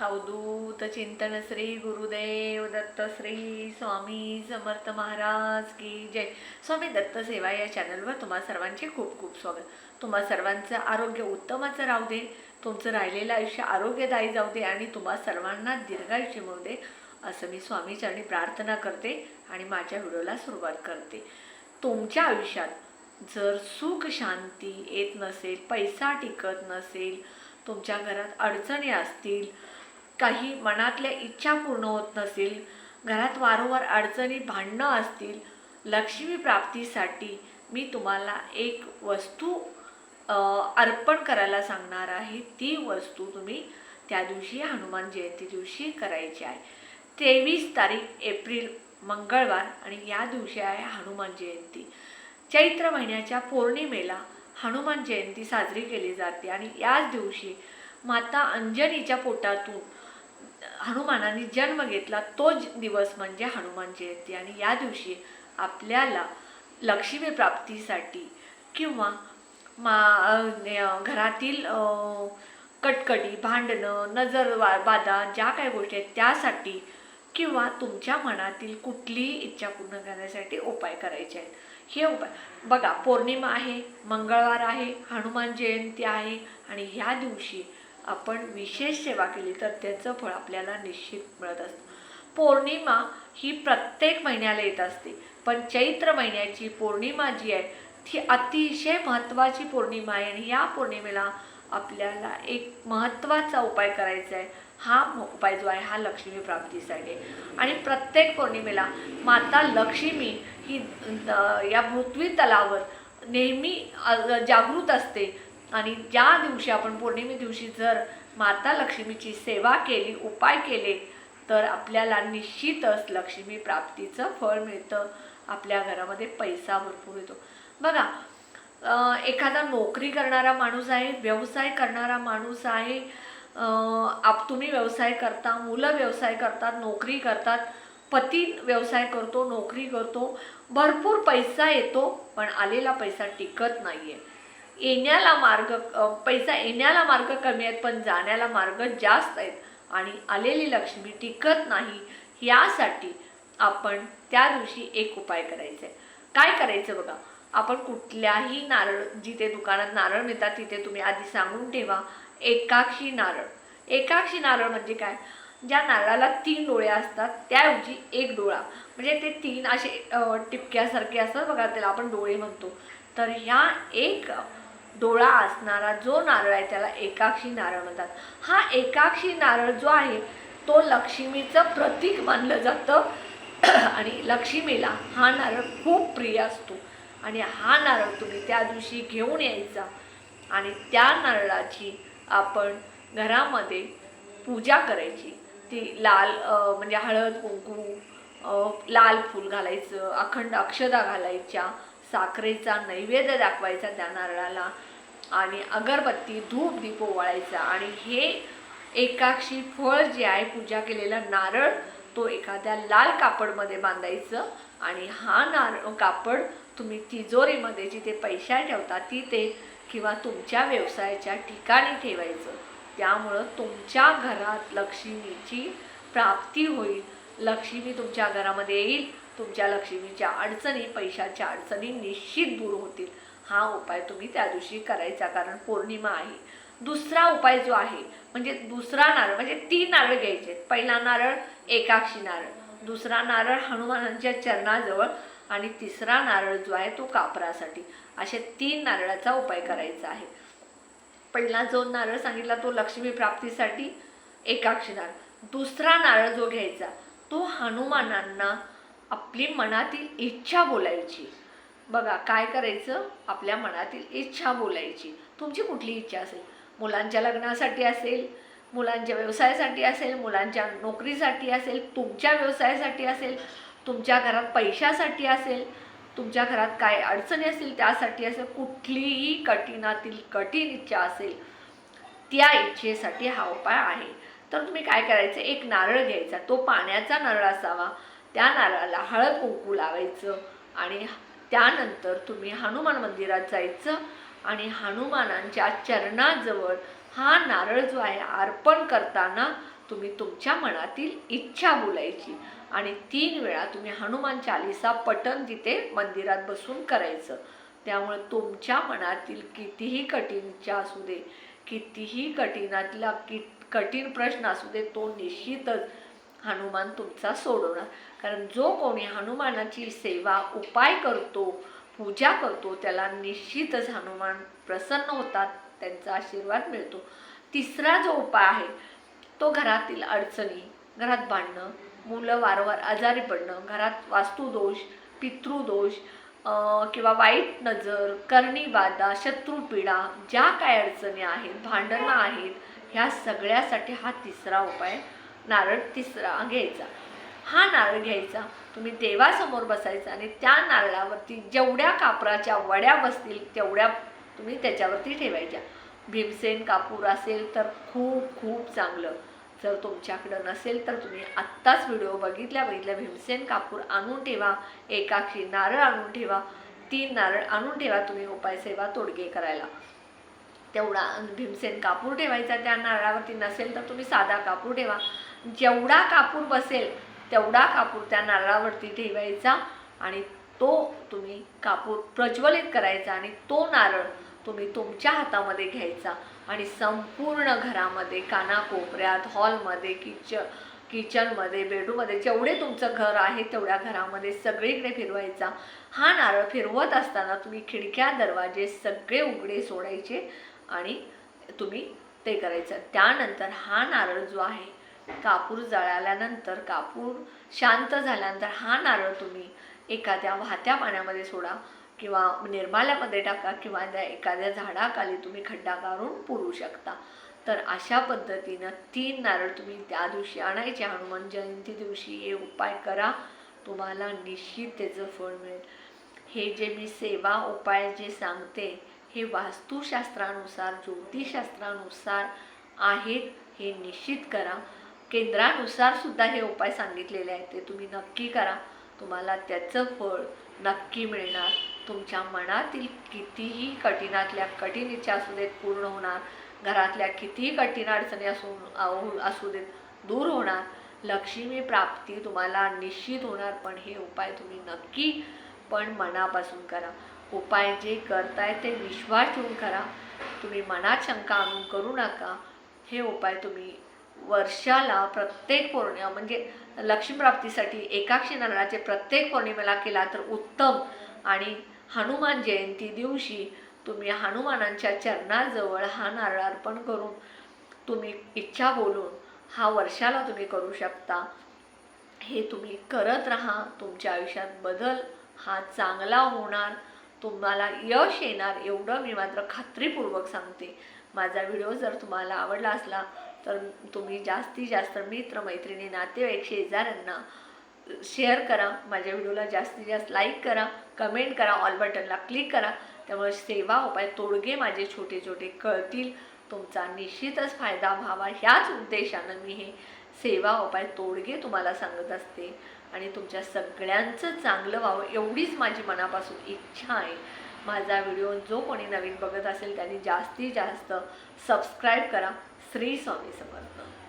अवधूत चिंतन श्री गुरुदेव दत्त श्री स्वामी समर्थ महाराज की जय. स्वामी दत्त सेवा या चॅनलवर तुम्हा सर्वांचे खूप खूप स्वागत. तुम्हा सर्वांचं आरोग्य उत्तमाचं राहू दे तुमचं राहिलेलं आयुष्य आरोग्यदायी जाऊ दे आणि तुम्हा सर्वांना दीर्घायुष्य मिळू दे असं मी स्वामीचरणी प्रार्थना करते आणि माझ्या व्हिडिओला सुरुवात करते. तुमच्या आयुष्यात जर सुख शांती येत नसेल पैसा टिकत नसेल तुमच्या घरात अडचणी असतील काही मनातल्या इच्छा पूर्ण होत नसेल घरात वारंवार अडचणी भांडणं असतील लक्ष्मी प्राप्तीसाठी मी तुम्हाला एक वस्तू अर्पण करायला सांगणार आहे. ती वस्तू तुम्ही त्या दिवशी हनुमान जयंती दिवशी करायची आहे. तेवीस तारीख एप्रिल मंगळवार आणि या दिवशी आहे हनुमान जयंती. चैत्र महिन्याच्या पौर्णिमेला हनुमान जयंती साजरी केली जाते आणि याच दिवशी माता अंजनीच्या पोटातून हनुमानाने जन्म घेतला तो दिवस म्हणजे हनुमान जयंती. आणि या दिवशी आपल्याला लक्ष्मी प्राप्तीसाठी किंवा मा घरातील कटकटी भांडणं नजर वा बाधा ज्या काही गोष्टी आहेत त्यासाठी किंवा तुमच्या मनातील कुठलीही इच्छा पूर्ण करण्यासाठी उपाय करायचे आहेत. हे उपाय. बघा पौर्णिमा आहे मंगळवार आहे हनुमान जयंती आहे आणि ह्या दिवशी आपण विशेष सेवा केली तर त्याचं फळ आपल्याला निश्चित मिळत असतं. पौर्णिमा ही प्रत्येक महिन्याला येत असते. पण चैत्र महिन्याची पौर्णिमा जी आहे ती अतिशय महत्त्वाची पौर्णिमा आहे आणि या पौर्णिमेला आपल्याला एक महत्त्वाचा उपाय करायचा आहे. हा उपाय जो आहे हा लक्ष्मी प्राप्तीसाठी आणि प्रत्येक पौर्णिमेला माता लक्ष्मी ही या पृथ्वी तलावर नेहमी जागृत असते. आणि ज्या दिवशी आपण पौर्णिमे दिवशी जर माता लक्ष्मीची सेवा केली उपाय केले तर आपल्याला निश्चितच लक्ष्मी प्राप्तीचं फळ मिळतं. आपल्या घरामध्ये पैसा भरपूर येतो. बघा एखादा नोकरी करणारा माणूस आहे व्यवसाय करणारा माणूस आहे आप तुम्ही व्यवसाय करता मुलं व्यवसाय करतात नोकरी करतात पती व्यवसाय करतो नोकरी करतो भरपूर पैसा येतो पण आलेला पैसा टिकत नाही आहे येण्याला मार्ग पैसा येण्याला मार्ग कमी आहेत पण जाण्याला मार्ग जास्त आहेत. आणि आलेली लक्ष्मी टिकत नाही यासाठी आपण त्या दिवशी एक उपाय करायचा. आहे काय करायचं बघा? आपण कुठल्याही नारळ जिथे दुकानात नारळ मिळतात तिथे तुम्ही आधी सांगून ठेवा एकाक्षी नारळ. एकाक्षी नारळ म्हणजे काय? ज्या नारळाला तीन डोळे असतात त्याऐवजी एक डोळा. म्हणजे ते तीन असे टिपक्यासारखे असतात बघा त्याला आपण डोळे म्हणतो. तर ह्या एक डोळा असणारा जो नारळ आहे त्याला एकाक्षी नारळ म्हणतात. हा एकाक्षी नारळ जो आहे तो लक्ष्मीचं प्रतीक मानलं जातं. आणि लक्ष्मीला हा नारळ खूप प्रिय असतो. आणि हा नारळ तुम्ही त्या दिवशी घेऊन यायचा. आणि त्या नारळाची आपण घरामध्ये पूजा करायची. ती लाल म्हणजे हळद कुंकू लाल फूल घालायचं अखंड अक्षदा घालायच्या साखरेचा नैवेद्य दाखवायचा त्या नारळाला. आणि अगरबत्ती धूप दीप ओवाळायचा. आणि हे एकाक्षी फळ जे आहे पूजा केलेला नारळ तो एखाद्या लाल कापडमध्ये बांधायचं. आणि हा नारळ कापड तुम्ही तिजोरीमध्ये जिथे पैसा ठेवता तिथे किंवा तुमच्या व्यवसायाच्या ठिकाणी ठेवायचं. त्यामुळं तुमच्या घरात लक्ष्मीची प्राप्ती होईल. लक्ष्मी तुमच्या घरामध्ये येईल. तुमच्या लक्ष्मीच्या अडचणी पैशाच्या अडचणी निश्चित दूर होतील. हा उपाय तुम्ही त्या दिवशी करायचा कारण पौर्णिमा आहे. दुसरा उपाय जो आहे म्हणजे दुसरा नारळ म्हणजे तीन नारळ घ्यायचे. पहिला नारळ एकाक्षी नारळ. दुसरा नारळ हनुमानांच्या चरणाजवळ. आणि तिसरा नारळ जो आहे तो कापरासाठी. असे तीन नारळाचा उपाय करायचा आहे. पहिला जो नारळ सांगितला तो लक्ष्मी प्राप्तीसाठी एकाक्षी नारळ. दुसरा नारळ जो घ्यायचा तो हनुमानांना आपली मनातील इच्छा बोलायची. बघा काय करायचं? आपल्या मनातील इच्छा बोलायची. तुमची कुठली इच्छा असेल? मुलांच्या लग्नासाठी असेल मुलांच्या व्यवसायासाठी असेल मुलांच्या नोकरीसाठी असेल तुमच्या व्यवसायासाठी असेल तुमच्या घरात पैशासाठी असेल तुमच्या घरात काय अडचणी असतील त्यासाठी असेल कुठलीही कठीणातील कठीण इच्छा असेल त्या इच्छेसाठी हा उपाय आहे. तर तुम्ही काय करायचं? एक नारळ घ्यायचा. तो पाण्याचा नारळ असावा. त्या नारळाला हळद कुंकू लावायचं आणि त्यानंतर तुम्ही हनुमान मंदिरात जायचं आणि हनुमानांच्या चरणाजवळ हा नारळ जो आहे अर्पण करताना तुम्ही तुमच्या मनातील इच्छा बोलायची आणि तीन वेळा तुम्ही हनुमान चालिसा पठण तिथे मंदिरात बसून करायचं. त्यामुळे तुमच्या मनातील कितीही कठीण इच्छा असू दे कितीही कठीणातला कि कठीण प्रश्न असू दे तो निश्चितच हनुमान तुमचा सोडवणार. कारण जो कोणी हनुमानाची सेवा उपाय करतो पूजा करतो त्याला निश्चितच हनुमान प्रसन्न होतात त्यांचा आशीर्वाद मिळतो. तिसरा जो उपाय आहे तो घरातील अडचणी घरात भांडणं मुलं वारंवार आजारी पडणं घरात वास्तुदोष पितृदोष किंवा वाईट नजर कर्णीबाधा शत्रुपीडा ज्या काय अडचणी आहेत भांडणं आहेत ह्या सगळ्यासाठी हा तिसरा उपाय नारळ तिसरा घ्यायचा. हा नारळ घ्यायचा. तुम्ही देवासमोर बसायचा आणि त्या नारळावरती जेवढ्या कापराच्या वड्या बसतील तेवढ्या तुम्ही त्याच्यावरती ठेवायच्या. भीमसेन कापूर असेल तर खूप खूप चांगलं. जर तुमच्याकडं नसेल तर तुम्ही आत्ताच व्हिडिओ बघितल्या बघितल्या भीमसेन कापूर आणून ठेवा एकाखी नारळ आणून ठेवा तीन नारळ आणून ठेवा तुम्ही उपायसेवा तोडगे करायला. तेवढा भीमसेन कापूर ठेवायचा त्या नारळावरती. नसेल तर तुम्ही साधा कापूर ठेवा. जेवढा कापूर बसेल तेवढा कापूर त्या नारळावरती ठेवायचा आणि तो तुम्ही कापूर प्रज्वलित करायचा आणि तो नारळ तुम्ही तुमच्या हातामध्ये घ्यायचा आणि संपूर्ण घरामध्ये कानाकोपऱ्यात हॉलमध्ये किच किचनमध्ये बेडरूममध्ये जेवढे तुमचं घर आहे तेवढ्या घरामध्ये सगळीकडे फिरवायचा. हा नारळ फिरवत असताना तुम्ही खिडक्या दरवाजे सगळे उघडे सोडायचे आणि तुम्ही ते करायचं. त्यानंतर हा नारळ जो आहे कापूर जळाल्यानंतर कापूर शांत झाल्यानंतर हा नारळ तुम्ही एखाद्या वाहत्या पाण्यामध्ये सोडा किंवा निर्माल्यामध्ये टाका किंवा त्या एखाद्या झाडाखाली तुम्ही खड्डा काढून पुरू शकता. तर अशा पद्धतीनं तीन नारळ तुम्ही त्या दिवशी आणायचे. हनुमान जयंती दिवशी हे उपाय करा. तुम्हाला निश्चित त्याचं फळ मिळेल. हे जे मी सेवा उपाय जे सांगते हे वास्तुशास्त्रानुसार ज्योतिषशास्त्रानुसार आहेत हे निश्चित करा. केंद्रानुसार सुद्धा हे उपाय सांगितलेले आहेत. ते तुम्ही नक्की करा. तुम्हाला त्याचं फळ नक्की मिळणार. तुमच्या मनातील कितीही कठीणातल्या कठीण इच्छा असू देत पूर्ण होणार. घरातल्या कितीही कठीण अडचणी असू असू देत दूर होणार. लक्ष्मी प्राप्ती तुम्हाला निश्चित होणार. पण हे उपाय तुम्ही नक्की पण मनापासून करा. उपाय जे करताय ते विश्वास ठेवून करा. तुम्ही मनात शंका आणून करू नका. हे उपाय तुम्ही वर्षाला प्रत्येक पौर्णिमा म्हणजे लक्ष्मीप्राप्तीसाठी एकाक्षी नारळाचे प्रत्येक पौर्णिमेला केला तर उत्तम. आणि हनुमान जयंती दिवशी तुम्ही हनुमानांच्या चरणाजवळ हा नारळ अर्पण करून तुम्ही इच्छा बोलून हा वर्षाला तुम्ही करू शकता. हे तुम्ही करत राहा तुमच्या आयुष्यात बदल हा चांगला होणार. तुम्हाला यश येणार एवढं मी मात्र खात्रीपूर्वक सांगते. माझा व्हिडिओ जर तुम्हाला आवडला असला तर तुम्ही जास्तीत जास्त मित्र मैत्रिणी नातेवाईक शेजाऱ्यांना शेअर करा. माझ्या व्हिडिओला जास्तीत जास्त लाईक करा. कमेंट करा. ऑल बटनला क्लिक करा. त्यामुळे सेवा उपाय तोडगे माझे छोटे छोटे कळतील. तुमचा निश्चितच फायदा व्हावा. ह्याच उद्देशानं मी हे सेवा उपाय तोडगे तुम्हाला सांगत असते. आणि तुमच्या सगळ्यांचं चांगलं व्हावं एवढीच माझी मनापासून इच्छा आहे. माझा व्हिडिओ जो कोणी नवीन बघत असेल त्यांनी जास्तीत जास्त सबस्क्राईब करा. श्री स्वामी समर्थ.